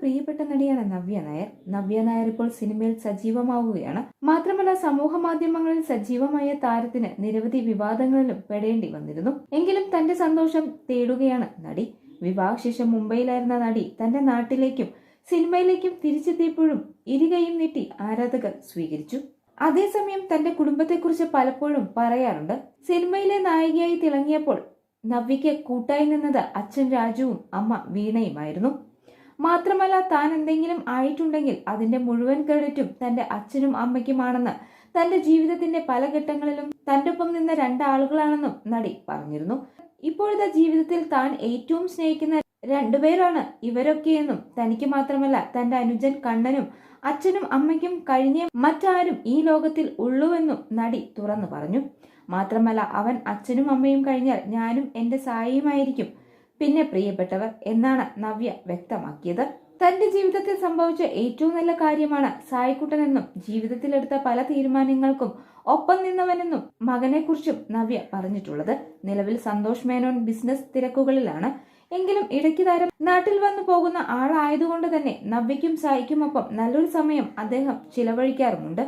പ്രിയപ്പെട്ട നടിയാണ് നവ്യ നായർ. നവ്യ നായർ ഇപ്പോൾ സിനിമയിൽ സജീവമാവുകയാണ്. മാത്രമല്ല സമൂഹ മാധ്യമങ്ങളിൽ സജീവമായ താരത്തിന് നിരവധി വിവാദങ്ങളിലും പെടേണ്ടി വന്നിരുന്നു. എങ്കിലും തന്റെ സന്തോഷം തേടുകയാണ് നടി. വിവാഹശേഷം മുംബൈയിലായിരുന്ന നടി തന്റെ നാട്ടിലേക്കും സിനിമയിലേക്കും തിരിച്ചെത്തിയപ്പോഴും ഇരുകയും നീട്ടി ആരാധകർ സ്വീകരിച്ചു. അതേസമയം തന്റെ കുടുംബത്തെക്കുറിച്ച് പലപ്പോഴും പറയാറുണ്ട്. സിനിമയിലെ നായികയായി തിളങ്ങിയപ്പോൾ നവ്യയ്ക്ക് കൂട്ടായി നിന്നത് അച്ഛൻ രാജുവും അമ്മ വീണയുമായിരുന്നു. മാത്രമല്ല താൻ എന്തെങ്കിലും ആയിട്ടുണ്ടെങ്കിൽ അതിന്റെ മുഴുവൻ ക്രെഡിറ്റും തന്റെ അച്ഛനും അമ്മയ്ക്കുമാണെന്ന് തന്റെ ജീവിതത്തിന്റെ പല ഘട്ടങ്ങളിലും തന്റെ ഒപ്പം നിന്ന രണ്ടാളുകളാണെന്നും നടി പറഞ്ഞിരുന്നു. ഇപ്പോഴത്തെ ജീവിതത്തിൽ താൻ ഏറ്റവും സ്നേഹിക്കുന്ന രണ്ടുപേരാണ് ഇവരൊക്കെയെന്നും തനിക്ക് മാത്രമല്ല തന്റെ അനുജൻ കണ്ണനും അച്ഛനും അമ്മയ്ക്കും കഴിഞ്ഞ മറ്റാരും ഈ ലോകത്തിൽ ഉള്ളുവെന്നും നടി തുറന്നു പറഞ്ഞു. മാത്രമല്ല അവൻ അച്ഛനും അമ്മയും കഴിഞ്ഞാൽ ഞാനും എന്റെ സായിയുമായിരിക്കും. പിന്നെ പ്രിയപ്പെട്ടവർ എന്നാണ് നവ്യ വ്യക്തമാക്കിയത്. തന്റെ ജീവിതത്തിൽ സംഭവിച്ച ഏറ്റവും നല്ല കാര്യമാണ് സായിക്കുട്ടനെന്നും ജീവിതത്തിലെടുത്ത പല തീരുമാനങ്ങൾക്കും ഒപ്പം നിന്നവനെന്നും മകനെക്കുറിച്ചും നവ്യ പറഞ്ഞിട്ടുള്ളത്. നിലവിൽ സന്തോഷ് മേനോൻ ബിസിനസ് തിരക്കുകളിലാണ്. എങ്കിലും ഇടയ്ക്ക് താരം നാട്ടിൽ വന്നു പോകുന്ന ആളായതുകൊണ്ട് തന്നെ നവ്യയ്ക്കും സായിക്കുമൊപ്പം നല്ലൊരു സമയം അദ്ദേഹം ചിലവഴിക്കാറുമുണ്ട്.